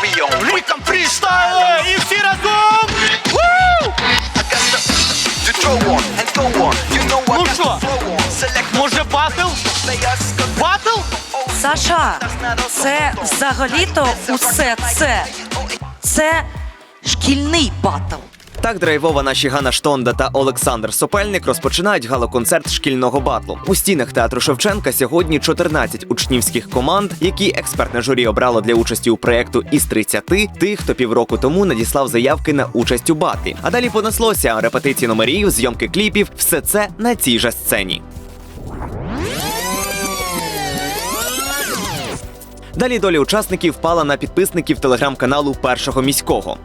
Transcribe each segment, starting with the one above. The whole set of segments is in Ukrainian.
very own. Рікам фрістайл! І всі разом! I got the to throw on and go on. You know I Ну що? Може батл? Батл? Саша, це взагалі-то усе це. Це шкільний батл. Так драйвова наші Ганна Штонда та Олександр Сопельник розпочинають галоконцерт шкільного батлу. У стінах театру Шевченка сьогодні 14 учнівських команд, які експертне журі обрало для участі у проєкту із 30 тих, хто півроку тому надіслав заявки на участь у батлі. А далі понеслося репетиції номерів, зйомки кліпів, все це на цій же сцені. Далі доля учасників впала на підписників телеграм-каналу першого міського.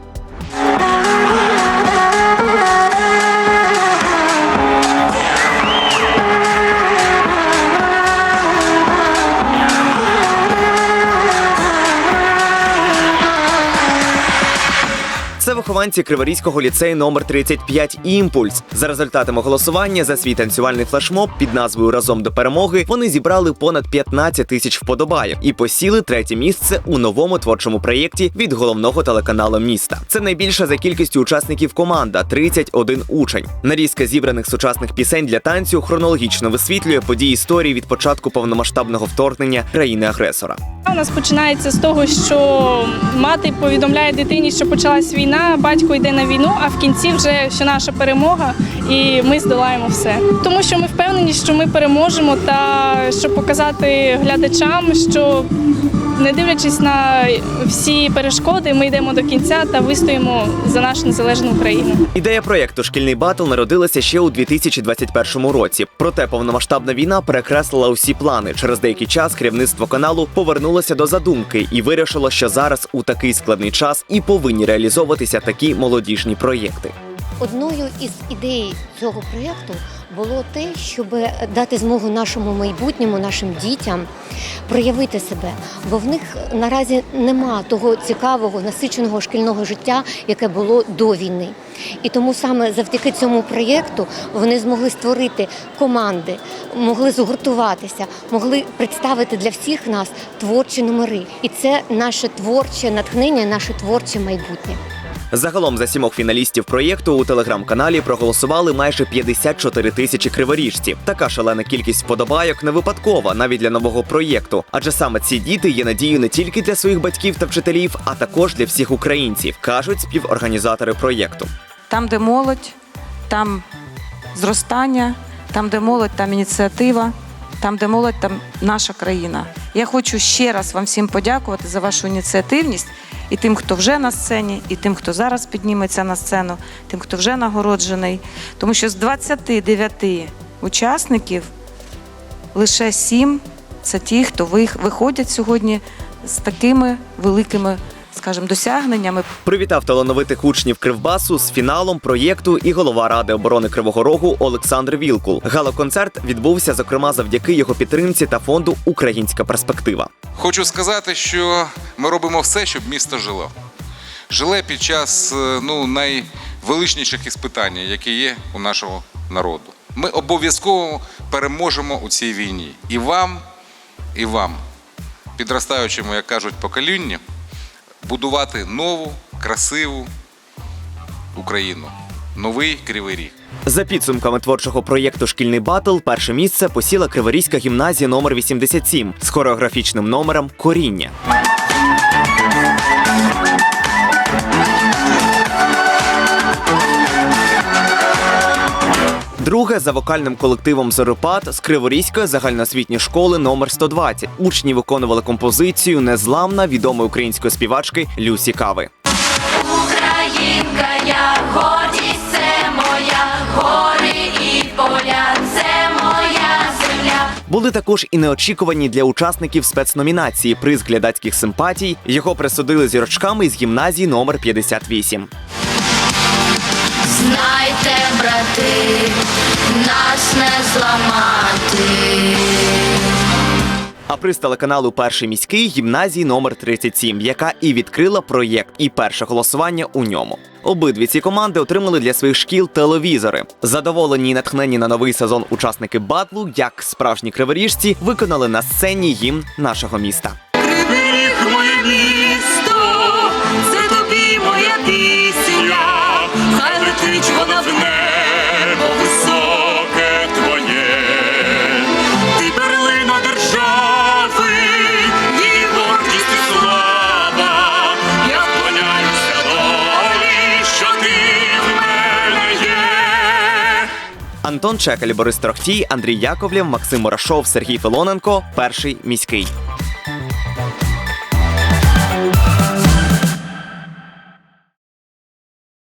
Це вихованці Криворізького ліцею номер 35 Імпульс. За результатами голосування за свій танцювальний флешмоб під назвою Разом до перемоги вони зібрали понад 15 тисяч вподобайок і посіли третє місце у новому творчому проєкті від головного телеканалу міста. Це найбільша за кількістю учасників команда 31 учень. Нарізка зібраних сучасних пісень для танцю хронологічно висвітлює події історії від початку повномасштабного вторгнення країни-агресора. У нас починається з того, що мати повідомляє дитині, що почалась війна, батько йде на війну, а в кінці вже що наша перемога, і ми здолаємо все. Тому що ми впевнені, що ми переможемо, та щоб показати глядачам, що не дивлячись на всі перешкоди, ми йдемо до кінця та вистоїмо за нашу незалежну Україну. Ідея проєкту Шкільний батл народилася ще у 2021 році. Проте повномасштабна війна перекреслила усі плани. Через деякий час керівництво каналу повернулося до задумки і вирішило, що зараз у такий складний час і повинні реалізовуватися такі молодіжні проєкти. Одною із ідей цього проєкту було те, щоб дати змогу нашому майбутньому, нашим дітям проявити себе, бо в них наразі нема того цікавого насиченого шкільного життя, яке було до війни. І тому саме завдяки цьому проєкту вони змогли створити команди, могли згуртуватися, могли представити для всіх нас творчі номери. І це наше творче натхнення, наше творче майбутнє. Загалом за сімох фіналістів проєкту у телеграм-каналі проголосували майже 54 тисячі криворіжців. Така шалена кількість вподобайок не випадкова навіть для нового проєкту. Адже саме ці діти є надією не тільки для своїх батьків та вчителів, а також для всіх українців, кажуть співорганізатори проєкту. Там, де молодь, там зростання, там, де молодь, там ініціатива, там, де молодь, там наша країна. Я хочу ще раз вам всім подякувати за вашу ініціативність і тим, хто вже на сцені, і тим, хто зараз підніметься на сцену, тим, хто вже нагороджений. Тому що з 29 учасників лише 7 – це ті, хто виходять сьогодні з такими великими, скажімо, досягненнями, Привітав талановитих учнів Кривбасу з фіналом проєкту і голова ради оборони Кривого Рогу Олександр Вілкул. Галоконцерт відбувся зокрема завдяки його підтримці та фонду Українська перспектива. Хочу сказати, що ми робимо все, щоб місто жило. Жиле під час е, ну, найвеличніших іспитань, які є у нашого народу. Ми обов'язково переможемо у цій війні. І вам, і вам, підростаючому, як кажуть, поколінню, будувати нову, красиву Україну, новий кривий ріг. За підсумками творчого проєкту Шкільний батл перше місце посіла Криворізька гімназія номер 87 з хореографічним номером Коріння. За вокальним колективом Зорипад з Криворізької загальноосвітньої школи номер 120. Учні виконували композицію Незламна відомої української співачки Люсі Кави. Українка, я гордість, це моя гори і поля, це моя земля. Були також і неочікувані для учасників спецномінації приз глядацьких симпатій. Його присудили зірочками із гімназії номер 58. Знайте, брати, нас не зламати. А приз телеканалу Перший міський гімназії номер 37, яка і відкрила проєкт, і перше голосування у ньому. Обидві ці команди отримали для своїх шкіл телевізори. Задоволені і натхнені на новий сезон учасники батлу, як справжні криворіжці, виконали на сцені гімн нашого міста. Антон Чекаль, Борис Трохтій, Андрій Яковлєв, Максим Мурашов, Сергій Филоненко. Перший міський.